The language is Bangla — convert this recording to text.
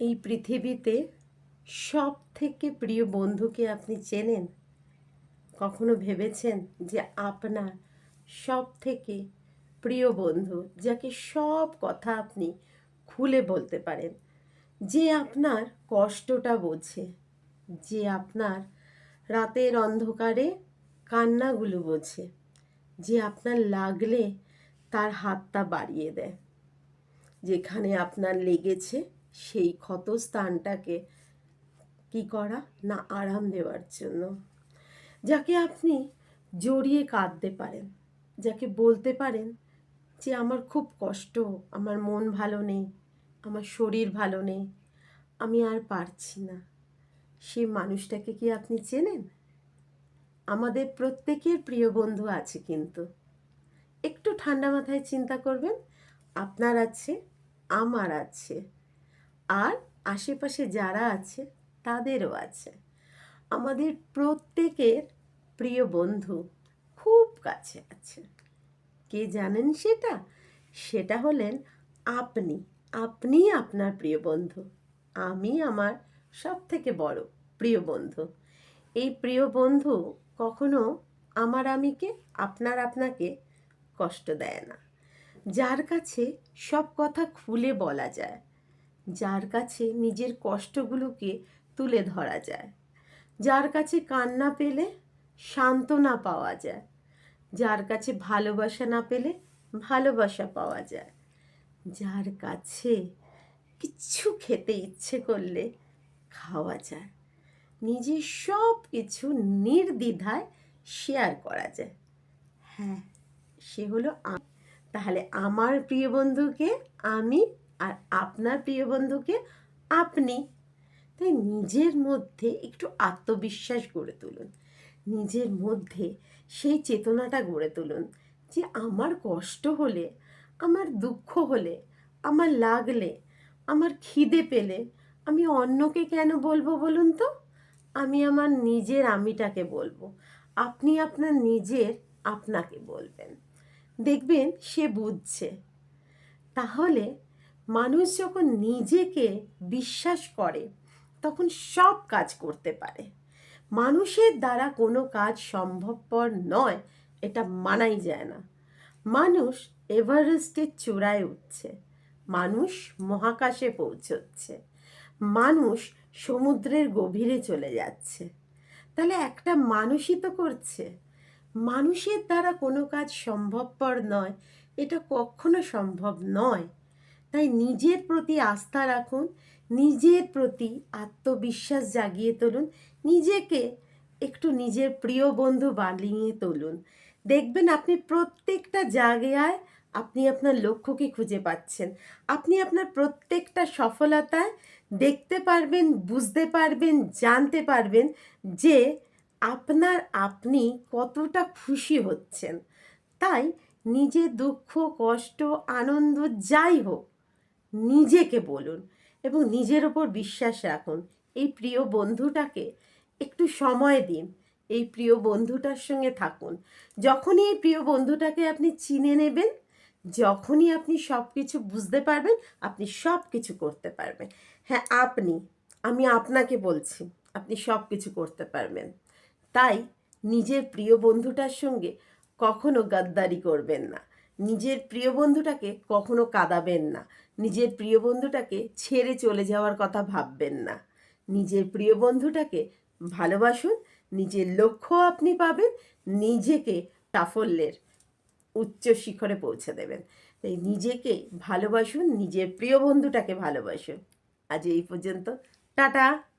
এই পৃথিবীতে সব থেকে প্রিয় বন্ধুকে আপনি চেনেন? কখনো ভেবেছেন যে আপনার সব থেকে প্রিয় বন্ধু, যাকে সব কথা আপনি খুলে বলতে পারেন? যে আপনার কষ্টটা বোঝে, যে আপনার রাতের অন্ধকারে কান্নাগুলো বোঝে, যে আপনার লাগলে তার হাতটা বাড়িয়ে দেয়, যেখানে আপনার লেগেছে সেই ক্ষত স্থানটাকে কি করা? না, আরাম দেওয়ার জন্য। যাকে আপনি জড়িয়ে কাঁদতে পারেন, যাকে বলতে পারেন যে, আমার খুব কষ্ট, আমার মন ভালো নেই, আমার শরীর ভালো নেই, আমি আর পারছি না। সেই মানুষটাকে কি আপনি চেনেন? আমাদের প্রত্যেকের প্রিয় বন্ধু আছে কিন্তু। একটু ঠান্ডা মাথায় চিন্তা করবেন, আপনার আছে, আমার আছে। আর আশেপাশে যারা আছে, তাদেরও আছে। আমাদের প্রত্যেকের প্রিয় বন্ধু খুব কাছে আছে। কে জানেন সেটা? সেটা হলেন আপনি। আপনি আপনার প্রিয় বন্ধু। আমি আমার সব থেকে বড় প্রিয় বন্ধু। এই প্রিয় বন্ধু কখনো আমার আমিকে, আপনার আপনাকে কষ্ট দেয় না। যার কাছে সব কথা খুলে বলা যায়। যার কাছে নিজের কষ্টগুলোকে তুলে ধরা যায়। যার কাছে কান্না পেলে সান্ত্বনা পাওয়া যায়। যার কাছে ভালোবাসা না পেলে ভালোবাসা পাওয়া যায়। যার কাছে কিচ্ছু খেতে ইচ্ছে করলে খাওয়া যায়। নিজের সব কিছু নির্দ্বিধায় শেয়ার করা যায়। হ্যাঁ সে হলো তাহলে আমার প্রিয় বন্ধুকে আমি আর আপনার প্রিয় বন্ধুকে আপনি। তাই নিজের মধ্যে একটু আত্মবিশ্বাস গড়ে তুলুন। নিজের মধ্যে সেই চেতনাটা গড়ে তুলুন যে আমার কষ্ট হলে, আমার দুঃখ হলে, আমার লাগলে, আমার খিদে পেলে আমি অন্যকে কেন বলব বলুন তো? আমি আমার নিজের আমিটাকে বলব। আপনি আপনার নিজের আপনাকে বলবেন। দেখবেন সে বুঝছে। তাহলে মানুষ যখন নিজেকে বিশ্বাস করে, তখন সব কাজ করতে পারে। মানুষের দ্বারা কোনো কাজ সম্ভবপর নয়, এটা মানাই যায় না। মানুষ এভারেস্টের চূড়ায় উঠছে, মানুষ মহাকাশে পৌঁছচ্ছে, মানুষ সমুদ্রের গভীরে চলে যাচ্ছে। তাহলে একটা মানুষই তো করছে। মানুষের দ্বারা কোনো কাজ সম্ভবপর নয়, এটা কখনো সম্ভব নয়। তাই নিজের প্রতি আস্থা রাখুন, নিজের প্রতি আত্মবিশ্বাস জাগিয়ে তুলুন, নিজেকে একটু নিজের প্রিয় বন্ধু বানিয়ে তুলুন। দেখবেন আপনি প্রত্যেকটা জায়গায় আপনি আপনার লক্ষ্যকে খুঁজে পাচ্ছেন। আপনি আপনার প্রত্যেকটা সফলতায় দেখতে পারবেন, বুঝতে পারবেন, জানতে পারবেন যে আপনার আপনি কতটা খুশি হচ্ছেন। তাই নিজে দুঃখ, কষ্ট, আনন্দ, যাই হোক নিজেকে বলুন এবং নিজের ওপর বিশ্বাস রাখুন। এই প্রিয় বন্ধুটাকে একটু সময় দিন, এই প্রিয় বন্ধুটার সঙ্গে থাকুন। যখনই এই প্রিয় বন্ধুটাকে আপনি চিনে নেবেন, যখনই আপনি সব কিছু বুঝতে পারবেন, আপনি সব কিছু করতে পারবেন। হ্যাঁ আপনি, আমি আপনাকে বলছি, আপনি সব কিছু করতে পারবেন। তাই নিজের প্রিয় বন্ধুটার সঙ্গে কখনো গাদ্দারি করবেন না। নিজের প্রিয় বন্ধুটাকে কখনো কাঁদাবেন না। নিজের প্রিয় বন্ধুটাকে ছেড়ে চলে যাওয়ার কথা ভাববেন না। নিজের প্রিয় বন্ধুটাকে ভালোবাসুন, নিজের লক্ষ্য আপনি পাবেন, নিজেকে সাফল্যের উচ্চ শিখরে পৌঁছে দেবেন। তাই নিজেকে ভালোবাসুন, নিজের প্রিয় বন্ধুটাকে ভালোবাসুন। আজ এই পর্যন্ত। টাটা!